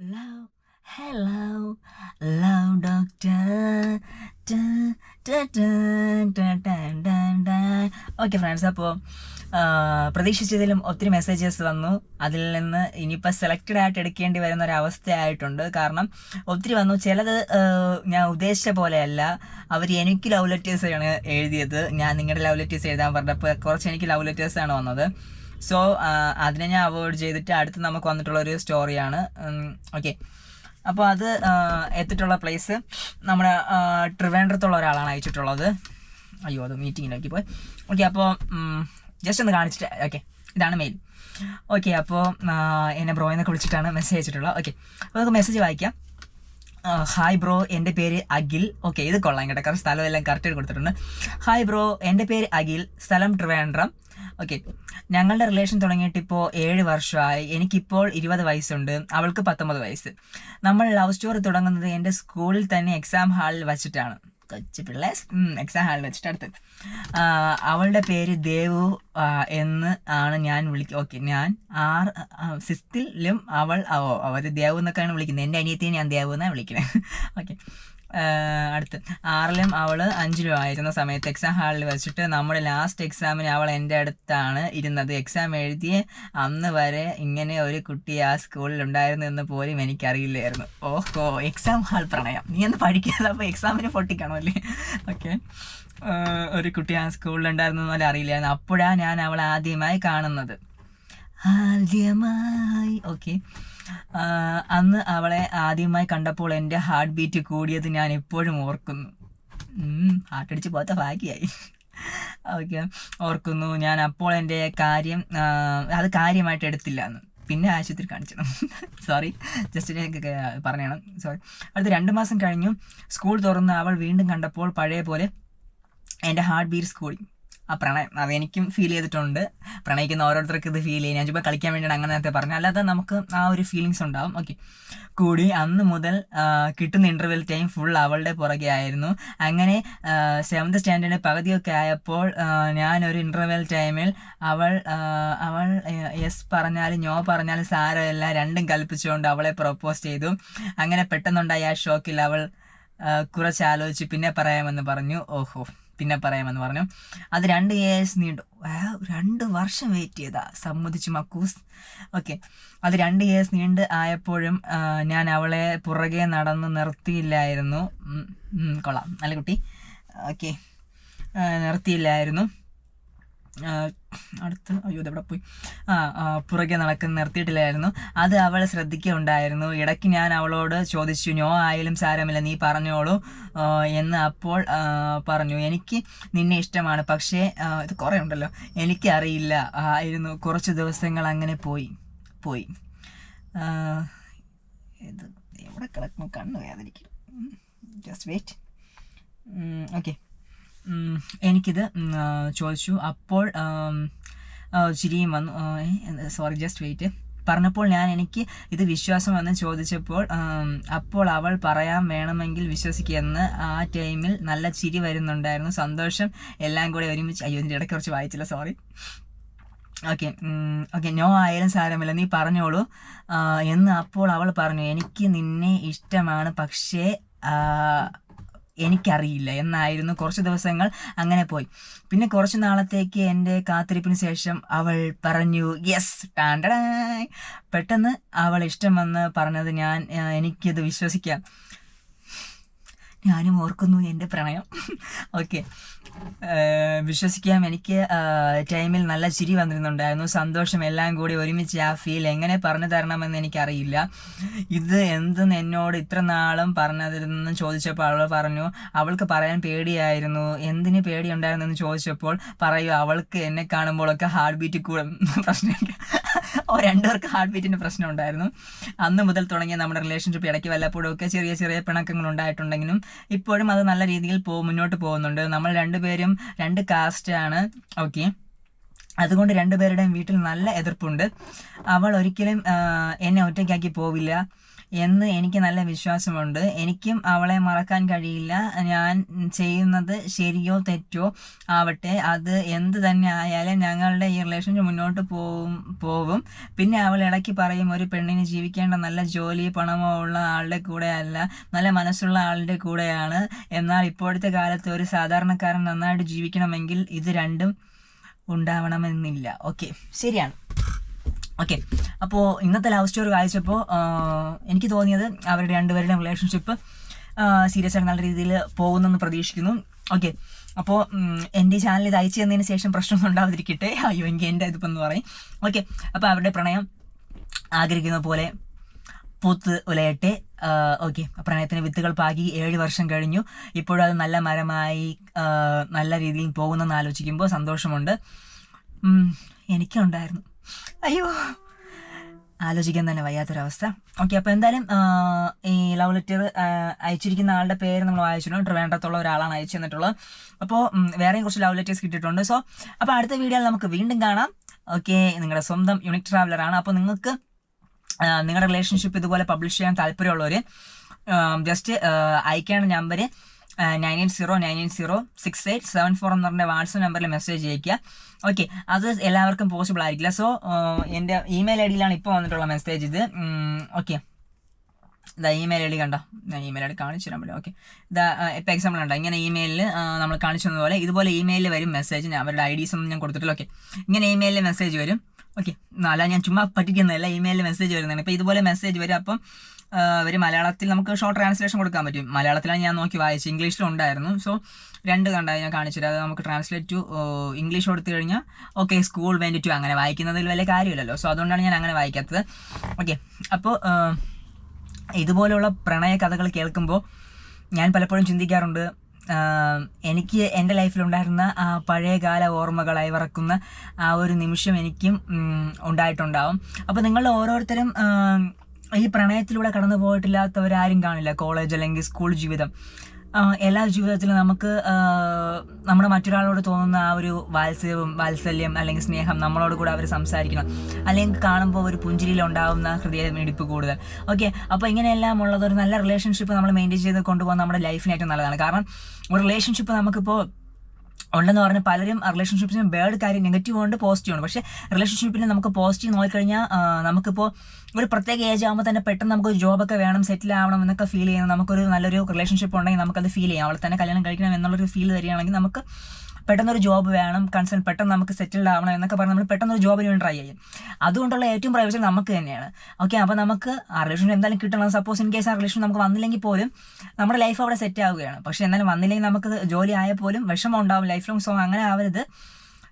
Love, hello, love doctor. Okay friends അപ്പോൾ പ്രതീക്ഷിച്ചതിലും ഒത്തിരി മെസ്സേജസ് വന്നു. അതിൽ നിന്ന് ഇനിയിപ്പോൾ സെലക്റ്റഡ് ആയിട്ട് എടുക്കേണ്ടി വരുന്ന ഒരു അവസ്ഥയായിട്ടുണ്ട്. കാരണം ഒത്തിരി വന്നു. ചിലത് ഞാൻ ഉദ്ദേശിച്ച പോലെയല്ല. അവർ എനിക്ക് ലവ് ലെറ്റേഴ്സാണ് എഴുതിയത്. ഞാൻ നിങ്ങളുടെ ലവ് ലെറ്റേഴ്സ് എഴുതാൻ പറഞ്ഞപ്പോൾ കുറച്ച് എനിക്ക് ലവ് ലെറ്റേഴ്സാണ് വന്നത്. സോ അതിനെ ഞാൻ അവോയ്ഡ് ചെയ്തിട്ട് അടുത്ത് നമുക്ക് വന്നിട്ടുള്ള ഒരു സ്റ്റോറിയാണ് ഓക്കെ അപ്പോൾ അത് എത്തിയിട്ടുള്ള പ്ലേസ് നമ്മുടെ ട്രിവാൻഡ്രത്തുള്ള ഒരാളാണ് അയച്ചിട്ടുള്ളത്. അയ്യോ അത് മീറ്റിങ്ങിലേക്ക് പോയി. ഓക്കെ അപ്പോൾ ജസ്റ്റ് ഒന്ന് കാണിച്ചിട്ട് ഓക്കെ ഇതാണ് മെയിൽ ഓക്കെ അപ്പോൾ എന്നെ ബ്രോ എന്നൊക്കെ വിളിച്ചിട്ടാണ് മെസ്സേജ് അയച്ചിട്ടുള്ളത്. ഓക്കെ അപ്പോൾ നമുക്ക് മെസ്സേജ് വായിക്കാം. ഹായ് ബ്രോ എന്റെ പേര് അഖിൽ. ഓക്കെ ഇത് കൊള്ളാം കേട്ടോ. കാരണം സ്ഥലം എല്ലാം കറക്റ്റ് കൊടുത്തിട്ടുണ്ട്. ഹായ് ബ്രോ എന്റെ പേര് അഖിൽ. സ്ഥലം ട്രിവാൻഡ്രം ഓക്കെ ഞങ്ങളുടെ റിലേഷൻ തുടങ്ങിയിട്ട് ഇപ്പോൾ ഏഴ് വർഷമായി. എനിക്കിപ്പോൾ ഇരുപത് വയസ്സുണ്ട്. അവൾക്ക് പത്തൊമ്പത് വയസ്സ്. നമ്മൾ ലവ് സ്റ്റോറി തുടങ്ങുന്നത് എന്റെ സ്കൂളിൽ തന്നെ എക്സാം ഹാളിൽ വച്ചിട്ടാണ്. കൊച്ചു പിള്ളേ. എക്സാം ഹാളിൽ വെച്ചിട്ട് അടുത്ത്. അവളുടെ പേര് ദേവു എന്ന് ആണ് ഞാൻ വിളിക്കുക ഓക്കെ ഞാൻ ആറ് സിക്സ്ത്തിലും അവൾ ഓ അവർ ദേവു എന്നൊക്കെയാണ് വിളിക്കുന്നത്. എന്റെ അനിയത്തിയെ ഞാൻ ദേവു എന്നാണ് വിളിക്കുന്നത് ഓക്കെ അടുത്ത്. ആറിലും അവൾ അഞ്ചിലും ആയിരുന്ന സമയത്ത് എക്സാം ഹാളിൽ വെച്ചിട്ട് നമ്മുടെ ലാസ്റ്റ് എക്സാമിന് അവൾ എന്റെ അടുത്താണ് ഇരുന്നത്. എക്സാം എഴുതിയ അന്ന് വരെ ഇങ്ങനെ ഒരു കുട്ടി ആ സ്കൂളിൽ ഉണ്ടായിരുന്നു എന്ന് പോലും എനിക്കറിയില്ലായിരുന്നു. ഓഹോ എക്സാം ഹാൾ പ്രണയം. നീ ഒന്ന് പഠിക്കാതെ അപ്പോൾ എക്സാമിന് പൊട്ടിക്കണോ അല്ലേ? ഓക്കെ ഒരു കുട്ടി ആ സ്കൂളിൽ ഉണ്ടായിരുന്നു പോലെ അറിയില്ലായിരുന്നു. അപ്പോഴാണ് ഞാൻ അവളെ ആദ്യമായി കാണുന്നത്. ആദ്യമായി. ഓക്കെ അന്ന് അവളെ ആദ്യമായി കണ്ടപ്പോൾ എന്റെ ഹാർട്ട് ബീറ്റ് കൂടിയത് ഞാൻ എപ്പോഴും ഓർക്കുന്നു. ഹാർട്ട് അടിച്ച് പോകാത്ത ഭാഗ്യമായി ഓക്കെ ഓർക്കുന്നു. ഞാൻ അപ്പോൾ എന്റെ കാര്യം അത് കാര്യമായിട്ട് എടുത്തില്ല എന്ന്. പിന്നെ ആശുപത്രി കാണിച്ചു സോറി ജസ്റ്റ് പറഞ്ഞതാണ് സോറി അടുത്ത രണ്ട് മാസം കഴിഞ്ഞു. സ്കൂൾ തുറന്ന് അവൾ വീണ്ടും കണ്ടപ്പോൾ പഴയ പോലെ എന്റെ ഹാർട്ട് ബീറ്റ്സ് കൂടി. ആ പ്രണയം അതെനിക്കും ഫീൽ ചെയ്തിട്ടുണ്ട്. പ്രണയിക്കുന്ന ഓരോരുത്തർക്ക് ഇത് ഫീൽ ചെയ്യും ഞാൻ ചുമ്മാ കളിക്കാൻ വേണ്ടിയാണ് അങ്ങനെ നേരത്തെ പറഞ്ഞു അല്ലാതെ നമുക്ക് ആ ഒരു ഫീലിങ്സ് ഉണ്ടാവും. ഓക്കെ കൂടി അന്ന് മുതൽ കിട്ടുന്ന ഇന്റർവെൽ ടൈം ഫുൾ അവളുടെ പുറകെ ആയിരുന്നു. അങ്ങനെ സെവൻത് സ്റ്റാൻഡേർഡ് പകുതിയൊക്കെ ആയപ്പോൾ ഞാനൊരു ഇന്റർവെൽ ടൈമിൽ അവൾ അവൾ യെസ് പറഞ്ഞാലും ഞോ പറഞ്ഞാലും സാരമില്ല രണ്ടും കൽപ്പിച്ചുകൊണ്ട് അവളെ പ്രൊപ്പോസ് ചെയ്തു. അങ്ങനെ പെട്ടെന്നുണ്ടായ ആ ഷോക്കിൽ അവൾ കുറച്ച് ആലോചിച്ച് പിന്നെ പറയാമെന്ന് പറഞ്ഞു. ഓഹോ. പിന്നെ പറയാമെന്ന് പറഞ്ഞു. അത് രണ്ട് ഇയേഴ്സ് നീണ്ടു. രണ്ട് വർഷം വെയിറ്റ് ചെയ്താ സമ്മതിച്ചു മക്കൂസ്. ഓക്കെ അത് രണ്ട് ഇയേഴ്സ് നീണ്ട് ആയപ്പോഴും ഞാൻ അവളെ പുറകെ നടന്ന് നിർത്തിയില്ലായിരുന്നു. കൊള്ളാം. നല്ല കുട്ടി. ഓക്കെ നിർത്തിയില്ലായിരുന്നു. അടുത്ത് അയ്യോ ഇതെവിടെ പോയി? ആ പുറകെ നടക്കുന്ന നിർത്തിയിട്ടില്ലായിരുന്നു. അത് അവൾ ശ്രദ്ധിക്കുകയുണ്ടായിരുന്നു. ഇടയ്ക്ക് ഞാൻ അവളോട് ചോദിച്ചു നോ ആയാലും സാരമില്ല നീ പറഞ്ഞോളൂ. എന്ന് അപ്പോൾ പറഞ്ഞു എനിക്ക് നിന്നെ ഇഷ്ടമാണ് പക്ഷേ ഇത് കുറേ ഉണ്ടല്ലോ. എനിക്കറിയില്ല ആയിരുന്നു. കുറച്ച് ദിവസങ്ങൾ അങ്ങനെ പോയി പോയി. ഇത് എവിടെ കിടക്കുന്നു? കണ്ണു വേദനിക്കും ജസ്റ്റ് വെയിറ്റ് ഓക്കെ എനിക്കിത് ചോദിച്ചു. അപ്പോൾ ചിരിയും വന്നു. സോറി ജസ്റ്റ് വെയിറ്റ് പറഞ്ഞപ്പോൾ ഞാൻ എനിക്ക് ഇത് വിശ്വാസം വിശ്വാസമെന്ന് ചോദിച്ചപ്പോൾ അപ്പോൾ അവൾ പറയാൻ വേണമെങ്കിൽ വിശ്വസിക്കുമെന്ന് ആ ടൈമിൽ നല്ല ചിരി വരുന്നുണ്ടായിരുന്നു. സന്തോഷം. എല്ലാം കൂടെ ഒരുമിച്ച്. അയ്യോ ഇതിന്റെ ഇടയ്ക്ക് കുറച്ച് വായിച്ചില്ല സോറി ഓക്കെ ഓക്കെ നോ ആയാലും സാരമില്ല. നീ പറഞ്ഞോളൂ. എന്ന് അപ്പോൾ അവൾ പറഞ്ഞു. എനിക്ക് നിന്നെ ഇഷ്ടമാണ്. പക്ഷേ എനിക്കറിയില്ല എന്നായിരുന്നു കുറച്ച് ദിവസങ്ങൾ അങ്ങനെ പോയി. പിന്നെ കുറച്ച് നാളത്തേക്ക് എന്റെ കാത്തിരിപ്പിന് ശേഷം അവൾ പറഞ്ഞു യെസ് ടാൻഡടായ് പെട്ടെന്ന് അവൾ ഇഷ്ടമെന്ന് പറഞ്ഞത് ഞാൻ എനിക്കിത് വിശ്വസിക്കാം. ഞാനും ഓർക്കുന്നു എന്റെ പ്രണയം. ഓക്കെ വിശ്വസിക്കാം എനിക്ക് ടൈമിൽ നല്ല ചിരി വന്നിരുന്നുണ്ടായിരുന്നു. സന്തോഷം എല്ലാം കൂടി ഒരുമിച്ച് ആ ഫീൽ എങ്ങനെ പറഞ്ഞു തരണമെന്ന് എനിക്കറിയില്ല. ഇത് എന്തെന്ന് എന്നോട് ഇത്ര നാളും പറഞ്ഞതിരുന്നെന്ന് ചോദിച്ചപ്പോൾ അവൾ പറഞ്ഞു അവൾക്ക് പറയാൻ പേടിയായിരുന്നു. എന്തിന് പേടിയുണ്ടായിരുന്നെന്ന് ചോദിച്ചപ്പോൾ പറയൂ അവൾക്ക് എന്നെ കാണുമ്പോഴൊക്കെ ഹാർട്ട് ബീറ്റ് കൂടും. പ്രശ്നമൊക്കെ ഓ രണ്ടുപേർക്ക് ഹാർട്ട് ബീറ്റിന്റെ പ്രശ്നം ഉണ്ടായിരുന്നു. അന്ന് മുതൽ തുടങ്ങിയ നമ്മുടെ റിലേഷൻഷിപ്പ് ഇടയ്ക്ക് വല്ലപ്പോഴും ഒക്കെ ചെറിയ ചെറിയ പിണക്കങ്ങൾ ഉണ്ടായിട്ടുണ്ടെങ്കിലും ഇപ്പോഴും അത് നല്ല രീതിയിൽ പോ മുന്നോട്ട് പോകുന്നുണ്ട്. നമ്മൾ രണ്ടുപേരും രണ്ട് കാസ്റ്റ് ആണ്. ഓക്കെ അതുകൊണ്ട് രണ്ടുപേരുടെയും വീട്ടിൽ നല്ല എതിർപ്പുണ്ട്. അവൾ ഒരിക്കലും എന്നെ ഒറ്റയ്ക്കാക്കി പോവില്ല. എന്ന് എനിക്ക് നല്ല വിശ്വാസമുണ്ട്. എനിക്കും അവളെ മറക്കാൻ കഴിയില്ല. ഞാൻ ചെയ്യുന്നത് ശരിയോ തെറ്റോ ആവട്ടെ. അത് എന്ത് തന്നെ ആയാലും ഞങ്ങളുടെ ഈ റിലേഷൻഷിപ്പ് മുന്നോട്ട് പോവും പോവും. പിന്നെ അവൾ ഇടയ്ക്ക് പറയും ഒരു പെണ്ണിന് ജീവിക്കേണ്ട നല്ല ജോലി പണമോ ഉള്ള ആളുടെ കൂടെ അല്ല നല്ല മനസ്സുള്ള ആളുടെ കൂടെയാണ്. എന്നാൽ ഇപ്പോഴത്തെ കാലത്ത് ഒരു സാധാരണക്കാരൻ നന്നായിട്ട് ജീവിക്കണമെങ്കിൽ ഇത് രണ്ടും ഉണ്ടാവണമെന്നില്ല. ഓക്കെ ശരിയാണ്. ഓക്കെ അപ്പോൾ ഇന്നത്തെ ലവ് സ്റ്റോറി വായിച്ചപ്പോൾ എനിക്ക് തോന്നിയത് അവരുടെ രണ്ടുപേരുടെയും റിലേഷൻഷിപ്പ് സീരിയസ് ആയിട്ട് നല്ല രീതിയിൽ പോകുന്നെന്ന് പ്രതീക്ഷിക്കുന്നു. ഓക്കെ അപ്പോൾ എന്റെ ചാനൽ ഇത് അയച്ചു തന്നതിന് ശേഷം പ്രശ്നമൊന്നും ഉണ്ടാവാതിരിക്കട്ടെ. അയ്യോ എനിക്ക് എന്റെ ഇതിപ്പോൾ എന്ന് പറയും. ഓക്കെ അപ്പോൾ അവരുടെ പ്രണയം ആഗ്രഹിക്കുന്ന പോലെ പൂത്ത് ഉലയട്ടെ. ഓക്കെ പ്രണയത്തിന് വിത്തുകൾ പാകി ഏഴ് വർഷം കഴിഞ്ഞു. ഇപ്പോഴും അത് നല്ല മരമായി നല്ല രീതിയിൽ പോകുന്നെന്ന് ആലോചിക്കുമ്പോൾ സന്തോഷമുണ്ട്. എനിക്കുണ്ടായിരുന്നു. അയ്യോ. ആലോചിക്കാൻ തന്നെ വയ്യാത്തൊരവസ്ഥ. ഓക്കെ അപ്പോൾ എന്തായാലും ഈ ലവ് ലെറ്റർ അയച്ചിരിക്കുന്ന ആളുടെ പേര് നമ്മൾ വായിച്ചിട്ടുണ്ട്. ട്രിവാൻഡ്രത്തുള്ള ഒരാളാണ് അയച്ചു തന്നിട്ടുള്ളത്. അപ്പോൾ വേറെയും കുറച്ച് ലവ് ലെറ്റേഴ്സ് കിട്ടിയിട്ടുണ്ട്. സോ അപ്പോൾ അടുത്ത വീഡിയോയിൽ നമുക്ക് വീണ്ടും കാണാം. ഓക്കെ നിങ്ങളുടെ സ്വന്തം യൂണിക് ട്രാവലറാണ് അപ്പോൾ നിങ്ങൾക്ക് നിങ്ങളുടെ റിലേഷൻഷിപ്പ് ഇതുപോലെ പബ്ലിഷ് ചെയ്യാൻ താല്പര്യമുള്ളവർ ജസ്റ്റ് അയക്കേണ്ട number nine eight zero nine eight zero six eight seven four എന്ന് പറഞ്ഞ വാട്സപ്പ് നമ്പറിൽ മെസ്സേജ് അയക്കുക ഓക്കെ അത് എല്ലാവർക്കും പോസിബിൾ ആയിരിക്കില്ല. സോ എന്റെ ഇമെയിൽ ഐ ഡിയിലാണ് ഇപ്പോൾ വന്നിട്ടുള്ള മെസ്സേജ് ഇത്. ഓക്കെ ഇതാ ഇമെയിൽ ഐ ഡി കണ്ടോ? ഞാൻ ഇമെയിൽ ഐ ഡി കാണിച്ചു തരാൻ പറ്റും ഓക്കെ ഇതാ ഇപ്പോൾ എക്സാമ്പിൾ ഉണ്ടോ ഇങ്ങനെ ഇമെയിലിൽ നമ്മൾ കാണിച്ചു തന്നതുപോലെ ഇതുപോലെ ഇമെയിലിൽ വരും മെസ്സേജ് ഞാൻ അവരുടെ ഐ ഡീസ് ഒന്നും ഞാൻ കൊടുത്തിട്ടില്ല. ഓക്കെ ഇങ്ങനെ ഇമെയിലിൽ മെസ്സേജ് വരും. ഓക്കെ അല്ല ഞാൻ ചുമ്മാ പറ്റിക്കുന്നതല്ല ഇമെയിലിൽ മെസ്സേജ് വരുന്നതാണ്. ഇപ്പോൾ ഇതുപോലെ മെസ്സേജ് വരും. അപ്പം ഒരു മലയാളത്തിൽ നമുക്ക് ഷോർട്ട് ട്രാൻസ്ലേഷൻ കൊടുക്കാൻ പറ്റും. മലയാളത്തിലാണ് ഞാൻ നോക്കി വായിച്ചത്. ഇംഗ്ലീഷിലും ഉണ്ടായിരുന്നു സോ രണ്ട് കണ്ടായി ഞാൻ കാണിച്ചിട്ട് അത് നമുക്ക് ട്രാൻസ്ലേറ്റ് ടു ഇംഗ്ലീഷ് കൊടുത്തു കഴിഞ്ഞാൽ ഓക്കെ സ്കൂൾ വേണ്ടി ടു അങ്ങനെ വായിക്കുന്നതിൽ വലിയ കാര്യമില്ലല്ലോ. സോ അതുകൊണ്ടാണ് ഞാൻ അങ്ങനെ വായിക്കാത്തത്. ഓക്കെ അപ്പോൾ ഇതുപോലെയുള്ള പ്രണയ കഥകൾ കേൾക്കുമ്പോൾ ഞാൻ പലപ്പോഴും ചിന്തിക്കാറുണ്ട്. എനിക്ക് എന്റെ ലൈഫിലുണ്ടായിരുന്ന ആ പഴയകാല ഓർമ്മകളായി വറക്കുന്ന ആ ഒരു നിമിഷം എനിക്കും ഉണ്ടായിട്ടുണ്ടാവും. അപ്പോൾ നിങ്ങൾ ഓരോരുത്തരും ഈ പ്രണയത്തിലൂടെ കടന്നു പോയിട്ടില്ലാത്തവരാരും കാണില്ല. കോളേജ് അല്ലെങ്കിൽ സ്കൂൾ ജീവിതം. എല്ലാ ജീവിതത്തിലും നമുക്ക് നമ്മുടെ മറ്റൊരാളോട് തോന്നുന്ന ആ ഒരു വാത്സല്യവും വാത്സല്യം അല്ലെങ്കിൽ സ്നേഹം നമ്മളോട് കൂടെ അവർ സംസാരിക്കണം. അല്ലെങ്കിൽ കാണുമ്പോൾ ഒരു പുഞ്ചിരിയിൽ ഉണ്ടാകുന്ന ഹൃദയ മിടിപ്പ് കൂടുതൽ. ഓക്കെ അപ്പോൾ ഇങ്ങനെയെല്ലാം ഉള്ളത് ഒരു നല്ല റിലേഷൻഷിപ്പ് നമ്മൾ മെയിന്റെയിൻ ചെയ്ത് കൊണ്ടുപോകാൻ നമ്മുടെ ലൈഫിന് ഏറ്റവും നല്ലതാണ്. കാരണം ഒരു റിലേഷൻഷിപ്പ് നമുക്കിപ്പോൾ ഉണ്ടെന്ന് പറഞ്ഞ് പലരും റിലേഷൻഷിപ്സിന് ബേഡ് കാര്യം നെഗറ്റീവ് ഉണ്ട് പോസിറ്റീവ് ഉണ്ട്. പക്ഷേ റിലേഷൻഷിപ്പിന് നമുക്ക് പോസിറ്റീവ് നോക്കിക്കഴിഞ്ഞാൽ നമുക്കിപ്പോൾ ഒരു പ്രത്യേക ഏജ് ആകുമ്പോൾ തന്നെ പെട്ടെന്ന് നമുക്ക് ജോബൊക്കെ വേണം സെറ്റിൽ ആവണം എന്നൊക്കെ ഫീൽ ചെയ്യുന്നത് നമുക്കൊരു നല്ലൊരു റിലേഷൻഷിപ്പ് ഉണ്ടെങ്കിൽ നമുക്കത് ഫീൽ ചെയ്യാം. അവളെ തന്നെ കല്യാണം കഴിക്കണം എന്നുള്ളൊരു ഫീൽ തരികയാണെങ്കിൽ നമുക്ക് പെട്ടെന്നൊരു ജോബ് വേണം കൺസേൺ പെട്ടെന്ന് നമുക്ക് സെറ്റിൽഡ് ആവണം എന്നൊക്കെ പറഞ്ഞ് നമ്മൾ പെട്ടെന്നൊരു ജോബിന് വേണ്ടി ട്രൈ ചെയ്യും. അതുകൊണ്ടുള്ള ഏറ്റവും പ്രയോജനം നമുക്ക് തന്നെയാണ്. ഓക്കെ അപ്പോൾ നമുക്ക് ആ റിലേഷൻ എന്തായാലും കിട്ടണം. സപ്പോസ് ഇൻ കേസ് ആ റിലേഷൻ നമുക്ക് വന്നില്ലെങ്കിൽ പോലും നമ്മുടെ ലൈഫ് അവിടെ സെറ്റ് ആവുകയാണ്. പക്ഷേ എന്നാലും വന്നില്ലെങ്കിൽ നമുക്ക് ജോലി ആയാൽ പോലും വിഷമം ഉണ്ടാവും. ലൈഫ് ലോങ് സോ അങ്ങനെ ആവരുത്.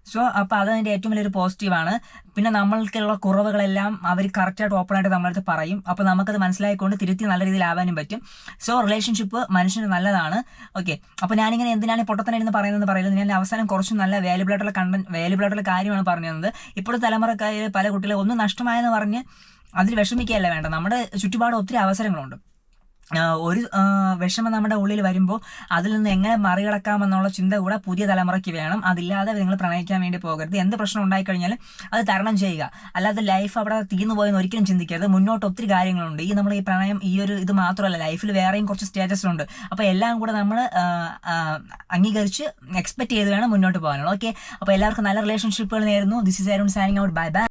സോ അപ്പോൾ അതതിന്റെ ഏറ്റവും വലിയൊരു പോസിറ്റീവാണ് പിന്നെ നമ്മൾക്കുള്ള കുറവുകളെല്ലാം അവർ കറക്റ്റായിട്ട് ഓപ്പണായിട്ട് നമ്മളടുത്ത് പറയും. അപ്പോൾ നമുക്കത് മനസ്സിലായിക്കൊണ്ട് തിരുത്തി നല്ല രീതിയിൽ ആവാനും പറ്റും. സോ റിലേഷൻഷിപ്പ് മനുഷ്യന് നല്ലതാണ്. ഓക്കെ അപ്പോൾ ഞാനിങ്ങനെ എന്തിനാണ് പൊട്ടത്തന്നെ ഇരുന്ന് പറയുന്നത് പറയുന്നത്? ഞാൻ അവസാനം കുറച്ച് നല്ല വാല്യുബിൾ ആയിട്ടുള്ള കണ്ടന്റ് വാല്യുബിൾ ആയിട്ടുള്ള കാര്യമാണ് പറഞ്ഞു തന്നത് ഇപ്പോഴത്തെ തലമുറക്കാർ പല കുട്ടികളെ ഒന്നും നഷ്ടമായെന്ന് പറഞ്ഞ് അതിൽ വിഷമിക്കുകയല്ല വേണ്ട. നമ്മുടെ ചുറ്റുപാട് ഒത്തിരി അവസരങ്ങളുണ്ട്. ഒരു വിഷമം നമ്മുടെ ഉള്ളിൽ വരുമ്പോൾ അതിൽ നിന്ന് എങ്ങനെ മറികടക്കാമെന്നുള്ള ചിന്ത കൂടെ പുതിയ തലമുറയ്ക്ക് വേണം. അതില്ലാതെ നിങ്ങൾ പ്രണയിക്കാൻ വേണ്ടി പോകരുത്. എന്ത് പ്രശ്നം ഉണ്ടായിക്കഴിഞ്ഞാലും അത് തരണം ചെയ്യുക. അല്ലാതെ ലൈഫ് അവിടെ തീർന്നു പോയെന്ന് ഒരിക്കലും ചിന്തിക്കരുത്. മുന്നോട്ട് ഒത്തിരി കാര്യങ്ങളുണ്ട്. ഈ നമ്മൾ ഈ പ്രണയം ഈ ഒരു ഇത് മാത്രമല്ല ലൈഫിൽ വേറെയും കുറച്ച് സ്റ്റേറ്റസുണ്ട് അപ്പോൾ എല്ലാം കൂടെ നമ്മൾ അംഗീകരിച്ച് എക്സ്പെക്ട് ചെയ്ത് വേണം മുന്നോട്ട് പോകാനുള്ളൂ. ഓക്കെ അപ്പോൾ എല്ലാവർക്കും നല്ല റിലേഷൻഷിപ്പുകൾ നേരുന്നു. This is Arun signing out bye bye